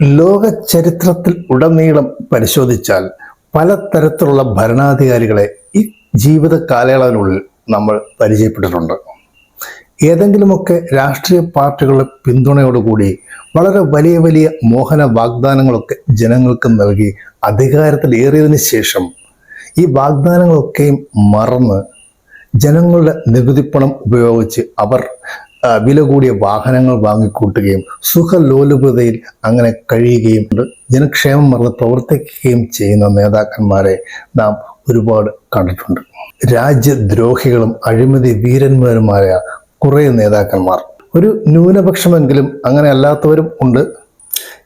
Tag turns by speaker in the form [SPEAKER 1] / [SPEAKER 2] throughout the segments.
[SPEAKER 1] ലോക ചരിത്രത്തിൽ ഉടനീളം പരിശോധിച്ചാൽ പലതരത്തിലുള്ള ഭരണാധികാരികളെ ഈ ജീവിത കാലയളവിനുള്ളിൽ നമ്മൾ പരിചയപ്പെട്ടിട്ടുണ്ട്. ഏതെങ്കിലുമൊക്കെ രാഷ്ട്രീയ പാർട്ടികളുടെ പിന്തുണയോടുകൂടി വളരെ വലിയ വലിയ മോഹന വാഗ്ദാനങ്ങളൊക്കെ ജനങ്ങൾക്ക് നൽകി അധികാരത്തിലേറിയതിന് ശേഷം ഈ വാഗ്ദാനങ്ങളൊക്കെയും മറന്ന് ജനങ്ങളുടെ നികുതിപ്പണം ഉപയോഗിച്ച് അവർ വില കൂടിയ വാഹനങ്ങൾ വാങ്ങിക്കൂട്ടുകയും സുഖലോലുപതയിൽ അങ്ങനെ കഴിയുകയും ഉണ്ട്. ജനക്ഷേമം മറന്ന് പ്രവർത്തിക്കുകയും ചെയ്യുന്ന നേതാക്കന്മാരെ നാം ഒരുപാട് കണ്ടിട്ടുണ്ട്. രാജ്യദ്രോഹികളും അഴിമതി വീരന്മാരുമായ കുറേ നേതാക്കന്മാർ. ഒരു ന്യൂനപക്ഷമെങ്കിലും അങ്ങനെ അല്ലാത്തവരും ഉണ്ട്.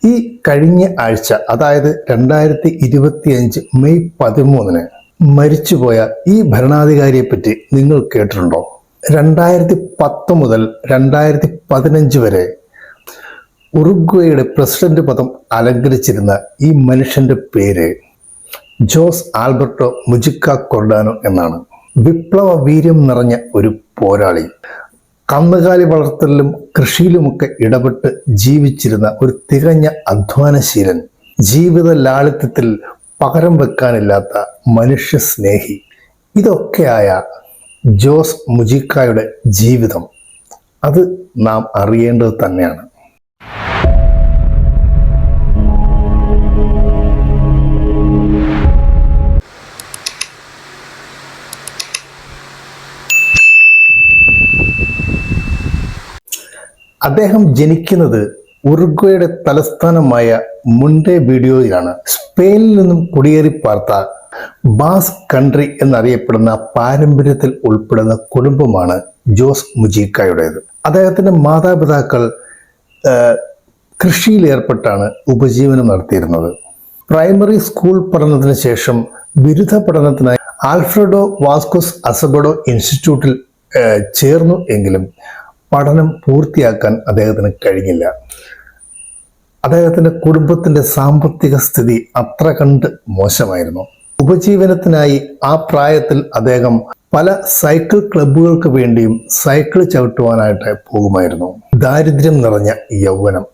[SPEAKER 1] ഈ കഴിഞ്ഞ ആഴ്ച അതായത് രണ്ടായിരത്തി ഇരുപത്തി അഞ്ച് മെയ് പതിമൂന്നിന് മരിച്ചുപോയ ഈ ഭരണാധികാരിയെ പറ്റി നിങ്ങൾ കേട്ടിട്ടുണ്ടോ? രണ്ടായിരത്തി പത്ത് മുതൽ രണ്ടായിരത്തി പതിനഞ്ച് വരെ ഉറുഗ്വയുടെ പ്രസിഡന്റ് പദം അലങ്കരിച്ചിരുന്ന ഈ മനുഷ്യന്റെ പേര് ജോസ് ആൽബർട്ടോ മുജിക്ക കൊർഡാനോ എന്നാണ്. വിപ്ലവ വീര്യം നിറഞ്ഞ ഒരു പോരാളി. കന്നുകാലി വളർത്തലിലും കൃഷിയിലുമൊക്കെ ഇടപെട്ട് ജീവിച്ചിരുന്ന ഒരു തികഞ്ഞ അധ്വാനശീലൻ ജീവിത ലാളിത്യത്തിൽ പകരം വെക്കാനില്ലാത്ത മനുഷ്യ സ്നേഹി ഇതൊക്കെയായ ജോസ് മുജിക്കായുടെ ജീവിതം. അത് നാം അറിയേണ്ടത് തന്നെയാണ്. അദ്ദേഹം ജനിക്കുന്നത് ഉറുഗ്വയുടെ തലസ്ഥാനമായ മുണ്ടേ വീഡിയോയിലാണ് സ്പെയിനിൽ നിന്നും കുടിയേറി പാർത്ത ബാസ് കൺട്രി എന്നറിയപ്പെടുന്ന പാരമ്പര്യത്തിൽ ഉൾപ്പെടുന്ന കുടുംബമാണ് ജോസ് മുജീക്കായുടേത്. അദ്ദേഹത്തിന്റെ മാതാപിതാക്കൾ കൃഷിയിലേർപ്പെട്ടാണ് ഉപജീവനം നടത്തിയിരുന്നത്. പ്രൈമറി സ്കൂൾ പഠനത്തിന് ശേഷം ബിരുദ പഠനത്തിനായി ആൽഫ്രഡോ വാസ്കോസ് അസബഡോ ഇൻസ്റ്റിറ്റ്യൂട്ടിൽ ചേർന്നു എങ്കിലും പഠനം പൂർത്തിയാക്കാൻ അദ്ദേഹത്തിന് കഴിഞ്ഞില്ല. അദ്ദേഹത്തിന്റെ കുടുംബത്തിന്റെ സാമ്പത്തിക സ്ഥിതി അത്ര കണ്ട് മോശമായിരുന്നു. ഉപജീവനത്തിനായി ആ പ്രായത്തിൽ അദ്ദേഹം പല സൈക്കിൾ ക്ലബുകൾക്ക് വേണ്ടിയും സൈക്കിൾ ചവിട്ടുവാനായിട്ട് പോകുമായിരുന്നു. ദാരിദ്ര്യം നിറഞ്ഞ യൗവനം.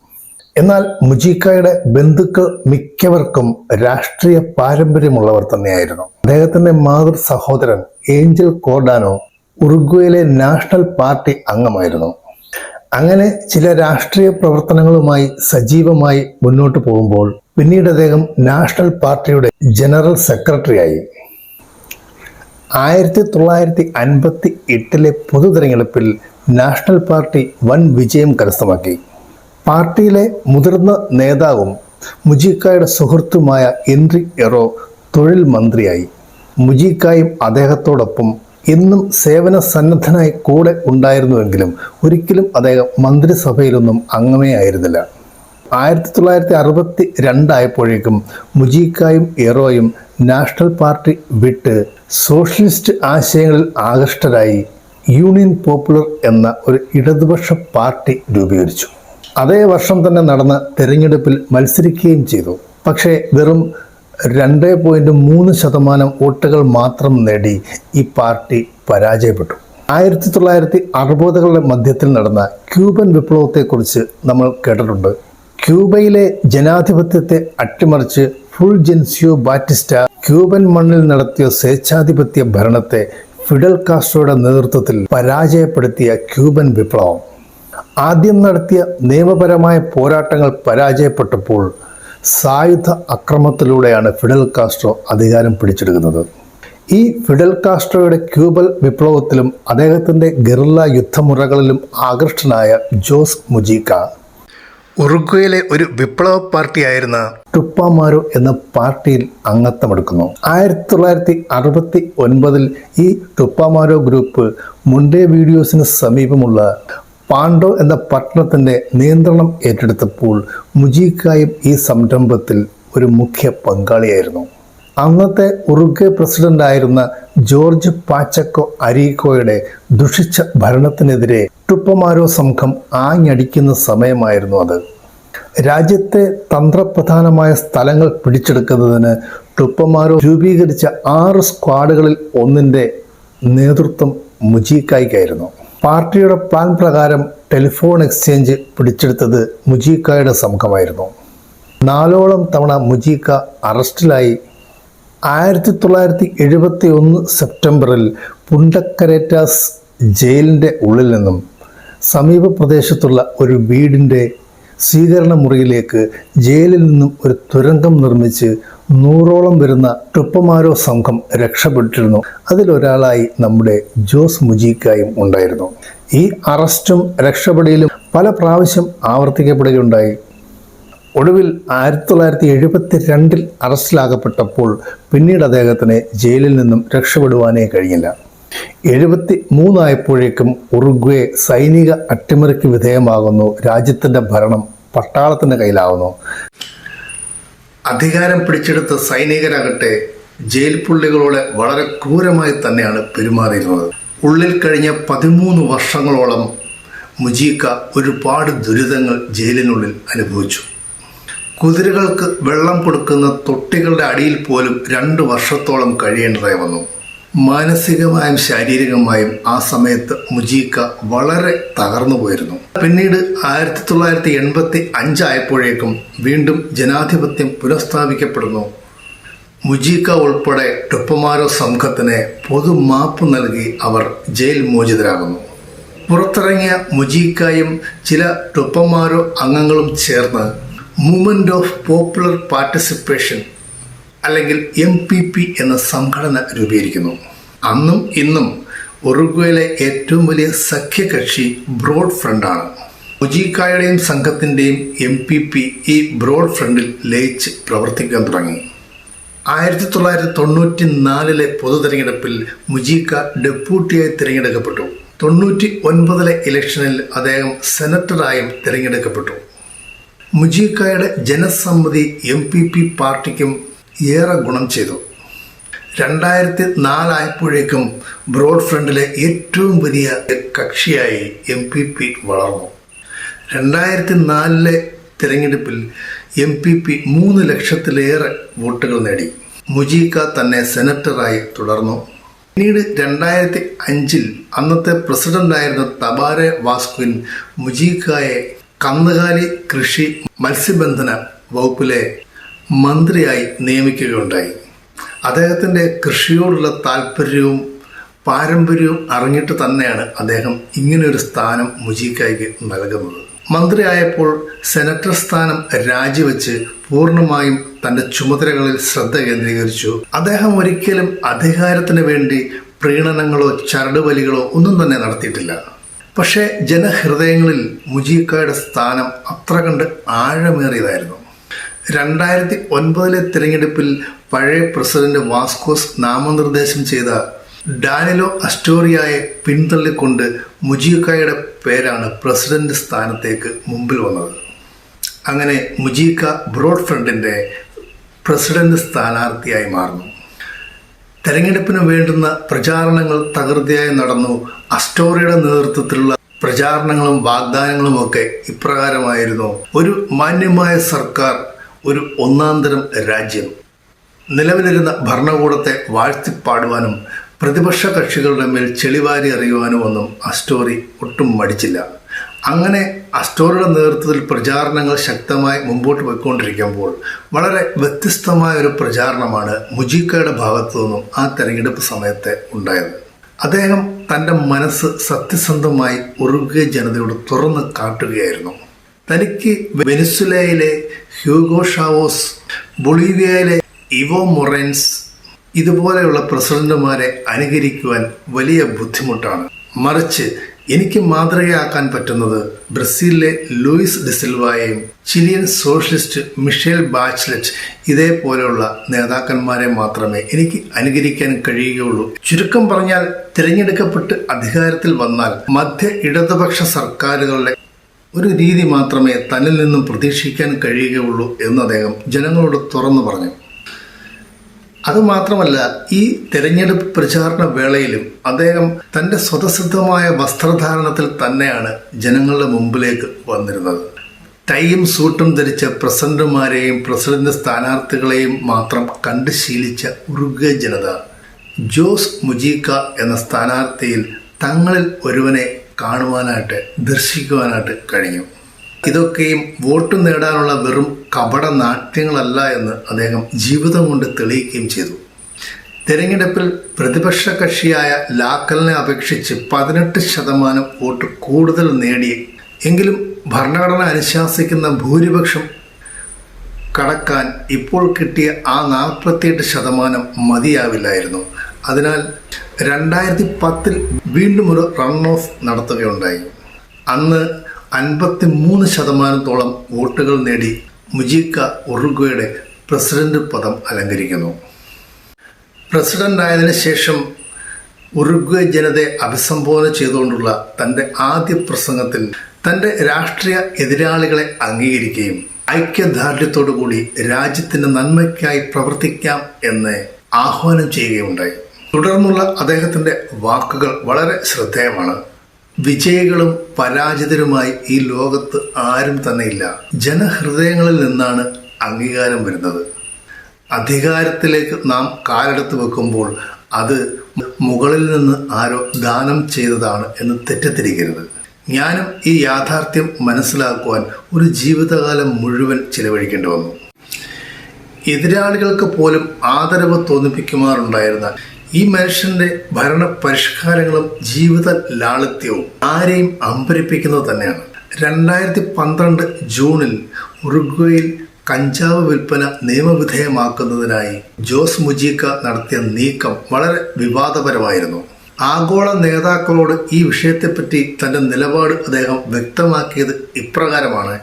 [SPEAKER 1] എന്നാൽ മുജീക്കായുടെ ബന്ധുക്കൾ മിക്കവർക്കും രാഷ്ട്രീയ പാരമ്പര്യമുള്ളവർ തന്നെയായിരുന്നു. അദ്ദേഹത്തിന്റെ മാതൃ സഹോദരൻ ഏഞ്ചൽ കോർഡാനോ ഉറുഗ്വയിലെ നാഷണൽ പാർട്ടി അംഗമായിരുന്നു. അങ്ങനെ ചില രാഷ്ട്രീയ പ്രവർത്തനങ്ങളുമായി സജീവമായി മുന്നോട്ട് പോകുമ്പോൾ പിന്നീട് അദ്ദേഹം നാഷണൽ പാർട്ടിയുടെ ജനറൽ സെക്രട്ടറിയായി. ആയിരത്തി തൊള്ളായിരത്തി അൻപത്തി എട്ടിലെ പൊതു തെരഞ്ഞെടുപ്പിൽ നാഷണൽ പാർട്ടി വൻ വിജയം കരസ്ഥമാക്കി. പാർട്ടിയിലെ മുതിർന്ന നേതാവും മുജീക്കായുടെ സുഹൃത്തുമായ എൻറി എറോ തൊഴിൽ മന്ത്രിയായി. മുജീക്കായും അദ്ദേഹത്തോടൊപ്പം എന്നും സേവന സന്നദ്ധനായി കൂടെ ഉണ്ടായിരുന്നുവെങ്കിലും ഒരിക്കലും അദ്ദേഹം മന്ത്രിസഭയിലൊന്നും അംഗമേ ആയിരുന്നില്ല. ആയിരത്തി തൊള്ളായിരത്തി അറുപത്തി രണ്ടായപ്പോഴേക്കും മുജീക്കായും എറോയും നാഷണൽ പാർട്ടി വിട്ട് സോഷ്യലിസ്റ്റ് ആശയങ്ങളിൽ ആകൃഷ്ടരായി യൂണിയൻ പോപ്പുലർ എന്ന ഒരു ഇടതുപക്ഷ പാർട്ടി രൂപീകരിച്ചു. അതേ വർഷം തന്നെ നടന്ന തെരഞ്ഞെടുപ്പിൽ മത്സരിക്കുകയും ചെയ്തു. പക്ഷേ വെറും രണ്ട് പോയിന്റ് മൂന്ന് ശതമാനം വോട്ടുകൾ മാത്രം നേടി ഈ പാർട്ടി പരാജയപ്പെട്ടു. ആയിരത്തി തൊള്ളായിരത്തി അറുപതുകളുടെ മധ്യത്തിൽ നടന്ന ക്യൂബൻ വിപ്ലവത്തെക്കുറിച്ച് നമ്മൾ കേട്ടിട്ടുണ്ട്. ക്യൂബയിലെ ജനാധിപത്യത്തെ അട്ടിമറിച്ച് ഫുൾ ജെൻസിയോ ബാറ്റിസ്റ്റ ക്യൂബൻ മണ്ണിൽ നടത്തിയ സ്വേച്ഛാധിപത്യ ഭരണത്തെ ഫിഡൽ കാസ്ട്രോയുടെ നേതൃത്വത്തിൽ പരാജയപ്പെടുത്തിയ ക്യൂബൻ വിപ്ലവം. ആദ്യം നടത്തിയ നിയമപരമായ പോരാട്ടങ്ങൾ പരാജയപ്പെട്ടപ്പോൾ സായുധ അക്രമത്തിലൂടെയാണ് ഫിഡൽ കാസ്ട്രോ അധികാരം പിടിച്ചെടുക്കുന്നത്. ഈ ഫിഡൽ കാസ്ട്രോയുടെ ക്യൂബൽ വിപ്ലവത്തിലും അദ്ദേഹത്തിന്റെ ഗറില്ല യുദ്ധമുറകളിലും ആകൃഷ്ടനായ ജോസ് മുജീക്ക ഉറുഗ്വയിലെ ഒരു വിപ്ലവ പാർട്ടിയായിരുന്ന ടുപ്പാമാരോ എന്ന പാർട്ടിയിൽ അംഗത്വമെടുക്കുന്നു. ആയിരത്തി തൊള്ളായിരത്തി അറുപത്തി ഒൻപതിൽ ഈ ടുപ്പാമാരോ ഗ്രൂപ്പ് മുണ്ടേ വീഡിയോസിന് സമീപമുള്ള പാണ്ഡോ എന്ന പട്ടണത്തിന്റെ നിയന്ത്രണം ഏറ്റെടുത്തപ്പോൾ മുജീക്കായും ഈ സംരംഭത്തിൽ ഒരു മുഖ്യ പങ്കാളിയായിരുന്നു. അന്നത്തെ ഉറുഗ്വെ പ്രസിഡന്റായിരുന്ന ജോർജ് പാച്ചക്കോ അരീക്കോയുടെ ദുഷിച്ച ഭരണത്തിനെതിരെ ടുപ്പമാരോ സംഘം ആഞ്ഞടിക്കുന്ന സമയമായിരുന്നു അത്. രാജ്യത്തെ തന്ത്രപ്രധാനമായ സ്ഥലങ്ങൾ പിടിച്ചെടുക്കുന്നതിന് ടുപ്പമാരോ രൂപീകരിച്ച ആറ് സ്ക്വാഡുകളിൽ ഒന്നിന്റെ നേതൃത്വം മുജീക്കായ്ക്കായിരുന്നു. പാർട്ടിയുടെ പ്ലാൻ പ്രകാരം ടെലിഫോൺ എക്സ്ചേഞ്ച് പിടിച്ചെടുത്തത് മുജീക്കായുടെ സംഘമായിരുന്നു. നാലോളം തവണ മുജീക്ക അറസ്റ്റിലായി. ആയിരത്തി തൊള്ളായിരത്തി എഴുപത്തി ഒന്ന് സെപ്റ്റംബറിൽ പുണ്ടക്കരേറ്റാസ് ജയിലിന്റെ ഉള്ളിൽ നിന്നും സമീപ പ്രദേശത്തുള്ള ഒരു വീടിന്റെ സ്വീകരണ മുറിയിലേക്ക് ജയിലിൽ നിന്നും ഒരു തുരങ്കം നിർമ്മിച്ച് നൂറോളം വരുന്ന ടുപ്പമാരോ സംഘം രക്ഷപ്പെട്ടിരുന്നു. അതിലൊരാളായി നമ്മുടെ ജോസ് മുജീക്കായും ഉണ്ടായിരുന്നു. ഈ അറസ്റ്റും രക്ഷപ്പെടലും പല പ്രാവശ്യം ആവർത്തിക്കപ്പെടുകയുണ്ടായി. ഒടുവിൽ ആയിരത്തി തൊള്ളായിരത്തി എഴുപത്തി രണ്ടിൽ അറസ്റ്റിലാകപ്പെട്ടപ്പോൾ പിന്നീട് അദ്ദേഹത്തിന് ജയിലിൽ നിന്നും രക്ഷപ്പെടുവാനേ കഴിഞ്ഞില്ല. എഴുപത്തി മൂന്നായപ്പോഴേക്കും ഉറുഗ്വേ സൈനിക അട്ടിമറിക്ക് വിധേയമാകുന്നു. രാജ്യത്തിന്റെ ഭരണം പട്ടാളത്തിന്റെ കയ്യിലാവുന്നു അധികാരം പിടിച്ചെടുത്ത സൈനികരാകട്ടെ ജയിൽ പുള്ളികളോട് വളരെ ക്രൂരമായി തന്നെയാണ് പെരുമാറിയിരുന്നത്. ഉള്ളിൽ കഴിഞ്ഞ പതിമൂന്ന് വർഷങ്ങളോളം മുജീക്ക ഒരുപാട് ദുരിതങ്ങൾ ജയിലിനുള്ളിൽ അനുഭവിച്ചു. കുതിരകൾക്ക് വെള്ളം കൊടുക്കുന്ന തൊട്ടികളുടെ അടിയിൽ പോലും രണ്ട് വർഷത്തോളം കഴിയേണ്ടതായി വന്നു. മാനസികമായും ശാരീരികമായും ആ സമയത്ത് മുജീക്ക വളരെ തകർന്നു പോയിരുന്നു. പിന്നീട് ആയിരത്തി തൊള്ളായിരത്തി എൺപത്തി അഞ്ചായപ്പോഴേക്കും വീണ്ടും ജനാധിപത്യം പുനഃസ്ഥാപിക്കപ്പെടുന്നു. മുജീക്ക ഉൾപ്പെടെ ടുപ്പമാരോ സംഘത്തിന് പൊതുമാപ്പ് നൽകി അവർ ജയിൽ മോചിതരാകുന്നു. പുറത്തിറങ്ങിയ മുജീക്കായും ചില ടുപ്പമാരോ അംഗങ്ങളും ചേർന്ന് മൂവ്മെന്റ് ഓഫ് പോപ്പുലർ പാർട്ടിസിപ്പേഷൻ അല്ലെങ്കിൽ എം പി പി എന്ന സംഘടന രൂപീകരിക്കുന്നു. അന്നും ഇന്നും ഉറുഗ്വയിലെ ഏറ്റവും വലിയ സഖ്യകക്ഷി ബ്രോഡ് ഫ്രണ്ടാണ് മുജീക്കായുടെയും സംഘത്തിന്റെയും എം പി പി ഈ ബ്രോഡ് ഫ്രണ്ടിൽ ലയിച്ച് പ്രവർത്തിക്കാൻ തുടങ്ങി. ആയിരത്തി തൊള്ളായിരത്തി തൊണ്ണൂറ്റി നാലിലെ പൊതു തെരഞ്ഞെടുപ്പിൽ മുജീക്ക ഡെപ്യൂട്ടിയായി തിരഞ്ഞെടുക്കപ്പെട്ടു. തൊണ്ണൂറ്റി ഒൻപതിലെ ഇലക്ഷനിൽ അദ്ദേഹം സെനറ്ററായും തിരഞ്ഞെടുക്കപ്പെട്ടു. മുജീക്കായുടെ ജനസമ്മതി എം പി പി പാർട്ടിക്കും ഏറെ ഗുണം ചെയ്തു. രണ്ടായിരത്തി നാലായപ്പോഴേക്കും ബ്രോഡ് ഫ്രണ്ടിലെ ഏറ്റവും വലിയ കക്ഷിയായി എം പി പി വളർന്നു. രണ്ടായിരത്തി നാലിലെ തിരഞ്ഞെടുപ്പിൽ എം പി പി മൂന്ന് ലക്ഷത്തിലേറെ വോട്ടുകൾ നേടി. മുജീക്ക തന്നെ സെനറ്ററായി തുടർന്നു. പിന്നീട് രണ്ടായിരത്തി അഞ്ചിൽ അന്നത്തെ പ്രസിഡന്റായിരുന്ന തബാരെ വാസ്കുവിൻ മുജീക്കായെ കന്നുകാലി കൃഷി മത്സ്യബന്ധന വകുപ്പിലെ മന്ത്രിയായി നിയമിക്കുകയുണ്ടായി. അദ്ദേഹത്തിന്റെ കൃഷിയോടുള്ള താല്പര്യവും പാരമ്പര്യവും അറിഞ്ഞിട്ട് തന്നെയാണ് അദ്ദേഹം ഇങ്ങനെയൊരു സ്ഥാനം മുജീക്കായ്ക്ക് നൽകുന്നത്. മന്ത്രിയായപ്പോൾ സെനറ്റർ സ്ഥാനം രാജിവെച്ച് പൂർണമായും തന്റെ ചുമതലകളിൽ ശ്രദ്ധ കേന്ദ്രീകരിച്ചു. അദ്ദേഹം ഒരിക്കലും അധികാരത്തിന് വേണ്ടി പ്രീണനങ്ങളോ ചരടുവലികളോ ഒന്നും തന്നെ നടത്തിയിട്ടില്ല. പക്ഷേ ജനഹൃദയങ്ങളിൽ മുജീക്കായുടെ സ്ഥാനം അത്ര കണ്ട് ആഴമേറിയതായിരുന്നു. രണ്ടായിരത്തി ഒൻപതിലെ തിരഞ്ഞെടുപ്പിൽ പഴയ പ്രസിഡന്റ് വാസ്കോസ് നാമനിർദ്ദേശം ചെയ്ത ഡാനിലോ അസ്റ്റോറിയയെ പിന്തള്ളിക്കൊണ്ട് മുജീക്കായുടെ പേരാണ് പ്രസിഡന്റ് സ്ഥാനത്തേക്ക് മുമ്പിൽ വന്നത്. അങ്ങനെ മുജീക്ക ബ്രോഡ് ഫ്രണ്ടിന്റെ പ്രസിഡന്റ് സ്ഥാനാർത്ഥിയായി മാറുന്നു. തെരഞ്ഞെടുപ്പിന് വേണ്ടുന്ന പ്രചാരണങ്ങൾ തകൃതിയായി നടന്നു. അസ്റ്റോറിയുടെ നേതൃത്വത്തിലുള്ള പ്രചാരണങ്ങളും വാഗ്ദാനങ്ങളും ഒക്കെ ഇപ്രകാരമായിരുന്നു. ഒരു മാന്യമായ സർക്കാർ ഒരു ഒന്നാന്തരം രാജ്യം. നിലവിലിരുന്ന ഭരണകൂടത്തെ വാഴ്ത്തിപ്പാടുവാനും പ്രതിപക്ഷ കക്ഷികളുടെ മേൽ ചെളിവാരി അറിയുവാനും ഒന്നും അസ്റ്റോറി ഒട്ടും മടിച്ചില്ല. അങ്ങനെ അസ്റ്റോറിയുടെ നേതൃത്വത്തിൽ പ്രചാരണങ്ങൾ ശക്തമായി മുമ്പോട്ട് പോയിക്കൊണ്ടിരിക്കുമ്പോൾ വളരെ വ്യത്യസ്തമായ ഒരു പ്രചാരണമാണ് മുജീക്കയുടെ ഭാഗത്തു നിന്നും ആ തെരഞ്ഞെടുപ്പ് സമയത്ത് ഉണ്ടായത്. അദ്ദേഹം തന്റെ മനസ്സ് സത്യസന്ധമായി ഉറുഗ്വ ജനതയോട് തുറന്ന് കാട്ടുകയായിരുന്നു. തനിക്ക് വെനിസുലയിലെ ഹ്യൂഗോ ഷാവോസ് ബൊളീവിയയിലെ ഇവോ മൊറൻസ് ഇതുപോലെയുള്ള പ്രസിഡന്റുമാരെ അനുകരിക്കുവാൻ വലിയ ബുദ്ധിമുട്ടാണ്. മറിച്ച് എനിക്ക് മാതൃകയാക്കാൻ പറ്റുന്നത് ബ്രസീലിലെ ലൂയിസ് ഡിസിൽവായെയും ചിലിയൻ സോഷ്യലിസ്റ്റ് മിഷേൽ ബാച്ച്ലറ്റ് ഇതേപോലെയുള്ള നേതാക്കന്മാരെ മാത്രമേ എനിക്ക് അനുകരിക്കാൻ കഴിയുകയുള്ളൂ. ചുരുക്കം പറഞ്ഞാൽ തിരഞ്ഞെടുക്കപ്പെട്ട് അധികാരത്തിൽ വന്നാൽ മധ്യ ഇടതുപക്ഷ സർക്കാരുകളുടെ ഒരു രീതി മാത്രമേ തന്നിൽ നിന്നും പ്രതീക്ഷിക്കാൻ കഴിയുകയുള്ളൂ എന്ന് അദ്ദേഹം ജനങ്ങളോട് തുറന്നു പറഞ്ഞു. അതുമാത്രമല്ല ഈ തെരഞ്ഞെടുപ്പ് പ്രചാരണ വേളയിലും അദ്ദേഹം തന്റെ സ്വതസിദ്ധമായ വസ്ത്രധാരണത്തിൽ തന്നെയാണ് ജനങ്ങളുടെ മുമ്പിലേക്ക് വന്നിരുന്നത്. ടൈയും സൂട്ടും ധരിച്ച പ്രസിഡന്റുമാരെയും പ്രസിഡന്റ് സ്ഥാനാർത്ഥികളെയും മാത്രം കണ്ട് ശീലിച്ച ഉറുഗ ജനത ജോസ് മുജീക്ക എന്ന സ്ഥാനാർത്ഥിയിൽ തങ്ങളിൽ ഒരുവനെ കാണുവാനായിട്ട് ദർശിക്കുവാനായിട്ട് കഴിഞ്ഞു. ഇതൊക്കെയും വോട്ട് നേടാനുള്ള വെറും കപട നാട്യങ്ങളല്ല എന്ന് അദ്ദേഹം ജീവിതം കൊണ്ട് തെളിയിക്കുകയും ചെയ്തു. തെരഞ്ഞെടുപ്പിൽ പ്രതിപക്ഷ കക്ഷിയായ ലാക്കലിനെ അപേക്ഷിച്ച് പതിനെട്ട് ശതമാനം വോട്ട് കൂടുതൽ നേടി. എങ്കിലും ഭരണഘടന അനുശാസിക്കുന്ന ഭൂരിപക്ഷം കടക്കാൻ ഇപ്പോൾ കിട്ടിയ ആ നാൽപ്പത്തിയെട്ട് ശതമാനം മതിയാവില്ലായിരുന്നു. അതിനാൽ രണ്ടായിരത്തി പത്തിൽ വീണ്ടും ഒരു റൺ ഓഫ് നടത്തുകയുണ്ടായി. അന്ന് അൻപത്തി മൂന്ന് ശതമാനത്തോളം വോട്ടുകൾ നേടി മുജീക്ക ഉറുഗ്വയുടെ പ്രസിഡന്റ് പദം അലങ്കരിക്കുന്നു. പ്രസിഡന്റ് ആയതിനു ശേഷം ഉറുഗ്വ ജനതയെ അഭിസംബോധന ചെയ്തുകൊണ്ടുള്ള തന്റെ ആദ്യ പ്രസംഗത്തിൽ തന്റെ രാഷ്ട്രീയ എതിരാളികളെ അംഗീകരിക്കുകയും ഐക്യദാർഢ്യത്തോടു കൂടി രാജ്യത്തിന്റെ നന്മയ്ക്കായി പ്രവർത്തിക്കാം എന്ന് ആഹ്വാനം ചെയ്യുകയുണ്ടായി. തുടർന്നുള്ള അദ്ദേഹത്തിന്റെ വാക്കുകൾ വളരെ ശ്രദ്ധേയമാണ്. വിജയികളും പരാജിതരുമായി ഈ ലോകത്ത് ആരും തന്നെയില്ല. ജനഹൃദയങ്ങളിൽ നിന്നാണ് അംഗീകാരം വരുന്നത്. അധികാരത്തിലേക്ക് നാം കാലെടുത്ത് വെക്കുമ്പോൾ അത് മുകളിൽ നിന്ന് ആരോ ദാനം ചെയ്തതാണ് എന്ന് തെറ്റിദ്ധരിക്കരുത്. ഞാനും ഈ യാഥാർത്ഥ്യം മനസ്സിലാക്കുവാൻ ഒരു ജീവിതകാലം മുഴുവൻ ചിലവഴിക്കേണ്ടി വന്നു. എതിരാളികൾക്ക് പോലും ആദരവ് തോന്നിപ്പിക്കുമാറുണ്ടായിരുന്ന ഈ മനുഷ്യന്റെ ഭരണ പരിഷ്കാരങ്ങളും ജീവിത ലാളിത്യവും ആരെയും അമ്പരിപ്പിക്കുന്നത് തന്നെയാണ്. രണ്ടായിരത്തി പന്ത്രണ്ട് ജൂണിൽ ഉറുഗ്വയിൽ കഞ്ചാവ് വിൽപ്പന നിയമവിധേയമാക്കുന്നതിനായി ജോസ് മുജീക്ക നടത്തിയ നീക്കം വളരെ വിവാദപരമായിരുന്നു. ആഗോള നേതാക്കളോട് ഈ വിഷയത്തെപ്പറ്റി തന്റെ നിലപാട് അദ്ദേഹം വ്യക്തമാക്കിയത് ഇപ്രകാരമാണ്.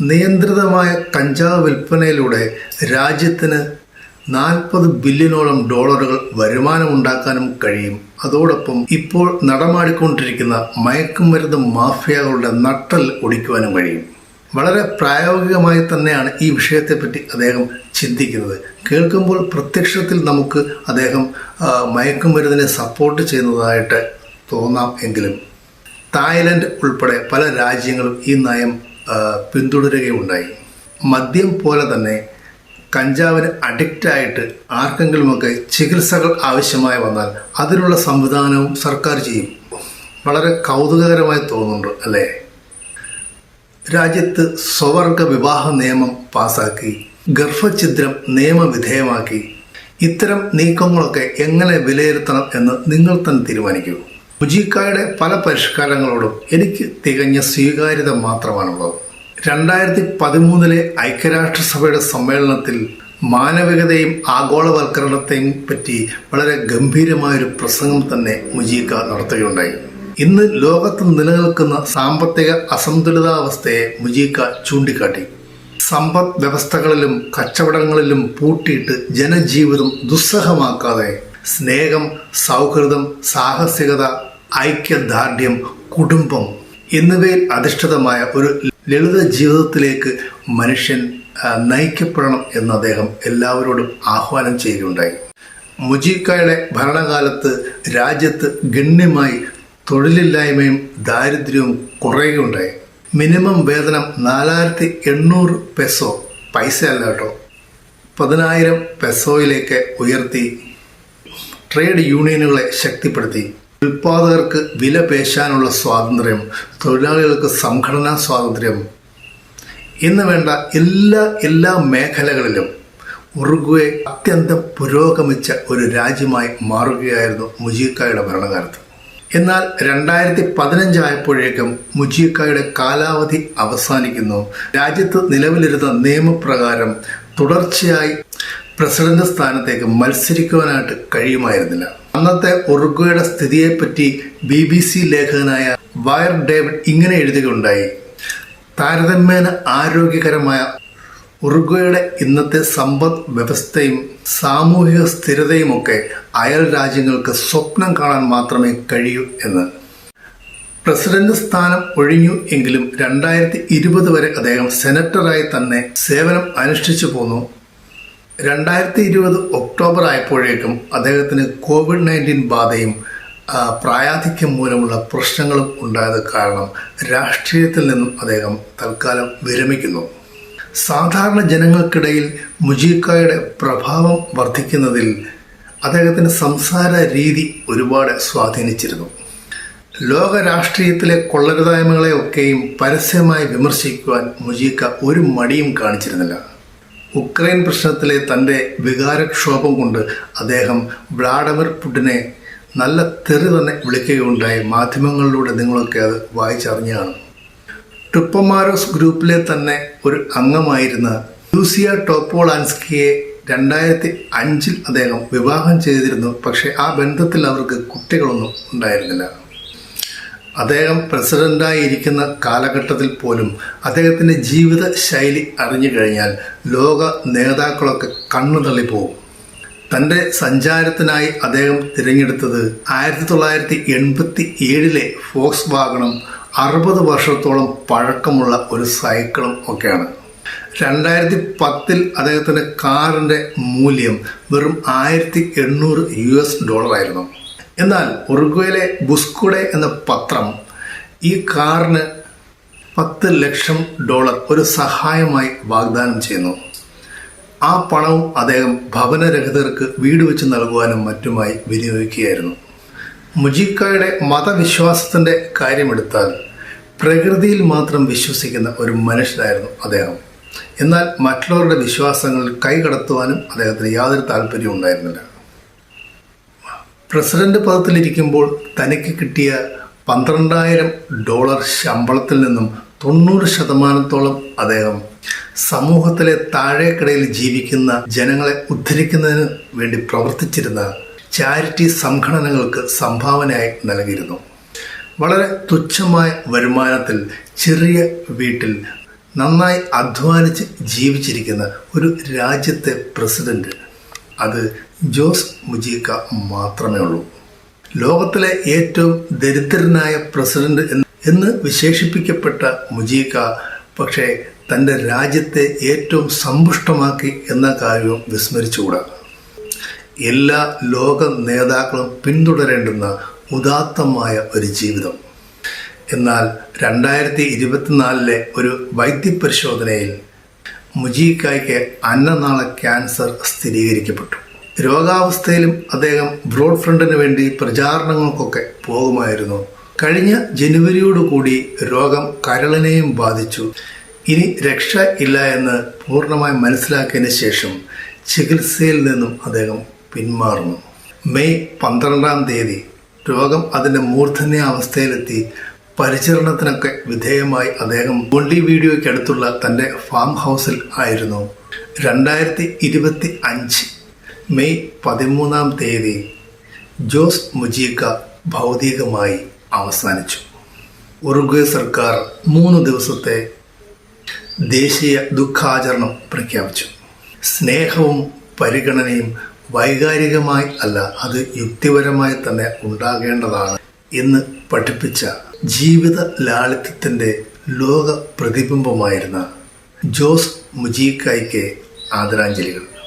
[SPEAKER 1] നിയന്ത്രിതമായ കഞ്ചാവ് വിൽപ്പനയിലൂടെ രാജ്യത്തിന് നാൽപ്പത് ബില്യണോളം ഡോളറുകൾ വരുമാനമുണ്ടാക്കാനും കഴിയും. അതോടൊപ്പം ഇപ്പോൾ നടമാടിക്കൊണ്ടിരിക്കുന്ന മയക്കുമരുന്ന് മാഫിയകളുടെ നട്ടൽ ഒടിക്കുവാനും കഴിയും. വളരെ പ്രായോഗികമായി തന്നെയാണ് ഈ വിഷയത്തെപ്പറ്റി അദ്ദേഹം ചിന്തിക്കുന്നത്. കേൾക്കുമ്പോൾ പ്രത്യക്ഷത്തിൽ നമുക്ക് അദ്ദേഹം മയക്കുമരുന്നിനെ സപ്പോർട്ട് ചെയ്യുന്നതായിട്ട് തോന്നാം എങ്കിലും. തായ്ലൻഡ് ഉൾപ്പെടെ പല രാജ്യങ്ങളും ഈ നയം പിന്തുടരുകയുണ്ടായി. മദ്യം പോലെ തന്നെ കഞ്ചാവിന് അഡിക്റ്റായിട്ട് ആർക്കെങ്കിലുമൊക്കെ ചികിത്സകൾ ആവശ്യമായി വന്നാൽ അതിനുള്ള സംവിധാനവും സർക്കാർ ചെയ്യും. വളരെ കൗതുകകരമായി തോന്നുന്നുണ്ട് അല്ലേ? രാജ്യത്ത് സ്വവർഗ വിവാഹ നിയമം പാസാക്കി ഗർഭഛിദ്രം നിയമവിധേയമാക്കി. ഇത്തരം നീക്കങ്ങളൊക്കെ എങ്ങനെ വിലയിരുത്തണം എന്ന് നിങ്ങൾ തന്നെ തീരുമാനിക്കൂ. മുജീക്കായുടെ പല പരിഷ്കാരങ്ങളോടും എനിക്ക് തികഞ്ഞ സ്വീകാര്യത മാത്രമാണുള്ളത്. രണ്ടായിരത്തി പതിമൂന്നിലെ ഐക്യരാഷ്ട്രസഭയുടെ സമ്മേളനത്തിൽ മാനവികതയും ആഗോളവൽക്കരണത്തെയും പറ്റി വളരെ ഗംഭീരമായൊരു പ്രസംഗം തന്നെ മുജീക്ക നടത്തുകയുണ്ടായി. ഇന്ന് ലോകത്ത് നിലനിൽക്കുന്ന സാമ്പത്തിക അസന്തുലിതാവസ്ഥയെ മുജീക്ക ചൂണ്ടിക്കാട്ടി. സമ്പദ് വ്യവസ്ഥകളിലും കച്ചവടങ്ങളിലും പൂട്ടിയിട്ട് ജനജീവിതം ദുസ്സഹമാക്കാതെ സ്നേഹം സൗഹൃദം സാഹസികത ഐക്യദാർഢ്യം കുടുംബം എന്നിവയിൽ അധിഷ്ഠിതമായ ഒരു ലളിത ജീവിതത്തിലേക്ക് മനുഷ്യൻ നയിക്കപ്പെടണം എന്ന് അദ്ദേഹം എല്ലാവരോടും ആഹ്വാനം ചെയ്യുകയുണ്ടായി. മുജീക്കായുടെ ഭരണകാലത്ത് രാജ്യത്ത് ഗണ്യമായി തൊഴിലില്ലായ്മയും ദാരിദ്ര്യവും കുറയുകയുണ്ടായി. മിനിമം വേതനം നാലായിരത്തി എണ്ണൂറ് പെസോ പൈസ അല്ല കേട്ടോ പതിനായിരം പെസോയിലേക്ക് ഉയർത്തി. ട്രേഡ് യൂണിയനുകളെ ശക്തിപ്പെടുത്തി. ഉൽപാദകർക്ക് വില പേശാനുള്ള സ്വാതന്ത്ര്യം തൊഴിലാളികൾക്ക് സംഘടനാ സ്വാതന്ത്ര്യം. എന്ന് വേണ്ട എല്ലാ എല്ലാ മേഖലകളിലും ഉറുഗ്വെ അത്യന്തം പുരോഗമിച്ച ഒരു രാജ്യമായി മാറുകയായിരുന്നു മുജീക്കായുടെ ഭരണകാലത്ത്. എന്നാൽ രണ്ടായിരത്തി പതിനഞ്ചായപ്പോഴേക്കും മുജീക്കായുടെ കാലാവധി അവസാനിക്കുന്നു. രാജ്യത്ത് നിലവിലിരുന്ന നിയമപ്രകാരം തുടർച്ചയായി പ്രസിഡന്റ് സ്ഥാനത്തേക്ക് മത്സരിക്കുവാനായിട്ട് കഴിയുമായിരുന്നില്ല. അന്നത്തെ ഉറുഗ്വയുടെ സ്ഥിതിയെപ്പറ്റി ബി ബി സി ലേഖകനായ വയർ ഡേവിഡ് ഇങ്ങനെ എഴുതുകയുണ്ടായി. താരതമ്യേന ആരോഗ്യകരമായ ഉറുഗ്വയുടെ ഇന്നത്തെ സമ്പദ് വ്യവസ്ഥയും സാമൂഹിക സ്ഥിരതയുമൊക്കെ അയൽ രാജ്യങ്ങൾക്ക് സ്വപ്നം കാണാൻ മാത്രമേ കഴിയൂ എന്ന്. പ്രസിഡന്റ് സ്ഥാനം ഒഴിഞ്ഞു എങ്കിലും രണ്ടായിരത്തി ഇരുപത് വരെ അദ്ദേഹം സെനറ്ററായി തന്നെ സേവനം അനുഷ്ഠിച്ചു പോന്നു. രണ്ടായിരത്തി ഇരുപത് ഒക്ടോബർ ആയപ്പോഴേക്കും അദ്ദേഹത്തിന് കോവിഡ് നയന്റീൻ ബാധയും പ്രായാധിക്യം മൂലമുള്ള പ്രശ്നങ്ങളും ഉണ്ടായത് കാരണം രാഷ്ട്രീയത്തിൽ നിന്നും അദ്ദേഹം തൽക്കാലം വിരമിക്കുന്നു. സാധാരണ ജനങ്ങൾക്കിടയിൽ മുജീക്കായുടെ പ്രഭാവം വർദ്ധിക്കുന്നതിൽ അദ്ദേഹത്തിന്റെ സംസാര രീതി ഒരുപാട് സ്വാധീനിച്ചിരുന്നു. ലോക രാഷ്ട്രീയത്തിലെ കൊള്ളരുതായ്മകളെയൊക്കെയും പരസ്യമായി വിമർശിക്കുവാൻ മുജീക്ക ഒരു മടിയും കാണിച്ചിരുന്നില്ല. ഉക്രൈൻ പ്രശ്നത്തിലെ തന്റെ വികാരക്ഷോഭം കൊണ്ട് അദ്ദേഹം വ്ളാഡിമിർ പുടിനെ നല്ല തെറി തന്നെ വിളിക്കുകയുണ്ടായി. മാധ്യമങ്ങളിലൂടെ നിങ്ങളൊക്കെ അത് വായിച്ചറിഞ്ഞാണ്. ടുപ്പമാരോസ് ഗ്രൂപ്പിലെ തന്നെ ഒരു അംഗമായിരുന്ന ലൂസിയ ടോപ്പോളാൻസ്കിയെ രണ്ടായിരത്തി അഞ്ചിൽ അദ്ദേഹം വിവാഹം ചെയ്തിരുന്നു. പക്ഷേ ആ ബന്ധത്തിൽ അവർക്ക് കുട്ടികളൊന്നും ഉണ്ടായിരുന്നില്ല. അദ്ദേഹം പ്രസിഡന്റായി ഇരിക്കുന്ന കാലഘട്ടത്തിൽ പോലും അദ്ദേഹത്തിന്റെ ജീവിത ശൈലി അറിഞ്ഞു കഴിഞ്ഞാൽ ലോക നേതാക്കളൊക്കെ കണ്ണു തള്ളിപ്പോവും തന്റെ സഞ്ചാരത്തിനായി അദ്ദേഹം തിരഞ്ഞെടുത്തത് ആയിരത്തി തൊള്ളായിരത്തി എൺപത്തി ഏഴിലെ ഫോക്സ് വാഗണും അറുപത് വർഷത്തോളം പഴക്കമുള്ള ഒരു സൈക്കിളും ഒക്കെയാണ്. രണ്ടായിരത്തി പത്തിൽ അദ്ദേഹത്തിന്റെ കാറിന്റെ മൂല്യം വെറും ആയിരത്തി എണ്ണൂറ് യു എസ് ഡോളറായിരുന്നു. എന്നാൽ ഉറുഗ്വയിലെ ബുസ്കുഡെ എന്ന പത്രം ഈ കാറിന് പത്ത് ലക്ഷം ഡോളർ ഒരു സഹായമായി വാഗ്ദാനം ചെയ്യുന്നു. ആ പണവും അദ്ദേഹം ഭവനരഹിതർക്ക് വീട് വെച്ച് നൽകുവാനും മറ്റുമായി വിനിയോഗിക്കുകയായിരുന്നു. മുജീക്കായുടെ മതവിശ്വാസത്തിന്റെ കാര്യമെടുത്താൽ പ്രകൃതിയിൽ മാത്രം വിശ്വസിക്കുന്ന ഒരു മനുഷ്യനായിരുന്നു അദ്ദേഹം. എന്നാൽ മറ്റുള്ളവരുടെ വിശ്വാസങ്ങളിൽ കൈകടത്തുവാനും അദ്ദേഹത്തിന് യാതൊരു താല്പര്യവും ഉണ്ടായിരുന്നില്ല പ്രസിഡന്റ് പദത്തിലിരിക്കുമ്പോൾ തനിക്ക് കിട്ടിയ പന്ത്രണ്ടായിരം ഡോളർ ശമ്പളത്തിൽ നിന്നും തൊണ്ണൂറ് ശതമാനത്തോളം അദ്ദേഹം സമൂഹത്തിലെ താഴേക്കിടയിൽ ജീവിക്കുന്ന ജനങ്ങളെ ഉദ്ധരിക്കുന്നതിന് വേണ്ടി പ്രവർത്തിച്ചിരുന്ന ചാരിറ്റി സംഘടനകൾക്ക് സംഭാവനയായി നൽകിയിരുന്നു. വളരെ തുച്ഛമായ വരുമാനത്തിൽ ചെറിയ വീട്ടിൽ നന്നായി അധ്വാനിച്ച് ജീവിച്ചിരിക്കുന്ന ഒരു രാജ്യത്തെ പ്രസിഡന്റ്. അത് ജോസ് മുജീക്ക മാത്രമേ ഉള്ളൂ. ലോകത്തിലെ ഏറ്റവും ദരിദ്രനായ പ്രസിഡന്റ് എന്ന് വിശേഷിപ്പിക്കപ്പെട്ട മുജീക്ക പക്ഷേ തന്റെ രാജ്യത്തെ ഏറ്റവും സമ്പുഷ്ടമാക്കി എന്ന കാര്യവും വിസ്മരിച്ചുകൂടാ. എല്ലാ ലോക നേതാക്കളും പിന്തുടരേണ്ടുന്ന ഉദാത്തമായ ഒരു ജീവിതം. എന്നാൽ രണ്ടായിരത്തി ഇരുപത്തിനാലിലെ ഒരു വൈദ്യപരിശോധനയിൽ മുജീക്കായ്ക്ക് അന്നനാള ക്യാൻസർ സ്ഥിരീകരിക്കപ്പെട്ടു. രോഗാവസ്ഥയിലും അദ്ദേഹം ബ്രോഡ് ഫ്രണ്ടിന് വേണ്ടി പ്രചാരണങ്ങൾക്കൊക്കെ പോകുമായിരുന്നു. കഴിഞ്ഞ ജനുവരിയോടുകൂടി രോഗം കരളിനെയും ബാധിച്ചു. ഇനി രക്ഷ ഇല്ല എന്ന് പൂർണമായി മനസ്സിലാക്കിയതിന് ശേഷം ചികിത്സയിൽ നിന്നും അദ്ദേഹം പിന്മാറുന്നു. മെയ് പന്ത്രണ്ടാം തീയതി രോഗം അതിന്റെ മൂർധന്യ അവസ്ഥയിലെത്തി. പരിചരണത്തിനൊക്കെ വിധേയമായി അദ്ദേഹം ബോണ്ടി വീഡിയോയ്ക്ക് അടുത്തുള്ള തന്റെ ഫാം ഹൗസിൽ ആയിരുന്നു. രണ്ടായിരത്തി ഇരുപത്തി അഞ്ച് മെയ് പതിമൂന്നാം തീയതി ജോസ് മുജീക്ക ഭൗതികമായി അവസാനിച്ചു. ഉറുഗ്വേ സർക്കാർ മൂന്ന് ദിവസത്തെ ദേശീയ ദുഃഖാചരണം പ്രഖ്യാപിച്ചു. സ്നേഹവും പരിഗണനയും വൈകാരികമായി അല്ല അത് യുക്തിപരമായി തന്നെ ഉണ്ടാകേണ്ടതാണ് എന്ന് പഠിപ്പിച്ച ജീവിത ലാളിത്യത്തിന്റെ ലോക പ്രതിബിംബമായിരുന്ന ജോസ് മുജീക്കായ്ക്ക് ആദരാഞ്ജലികൾ.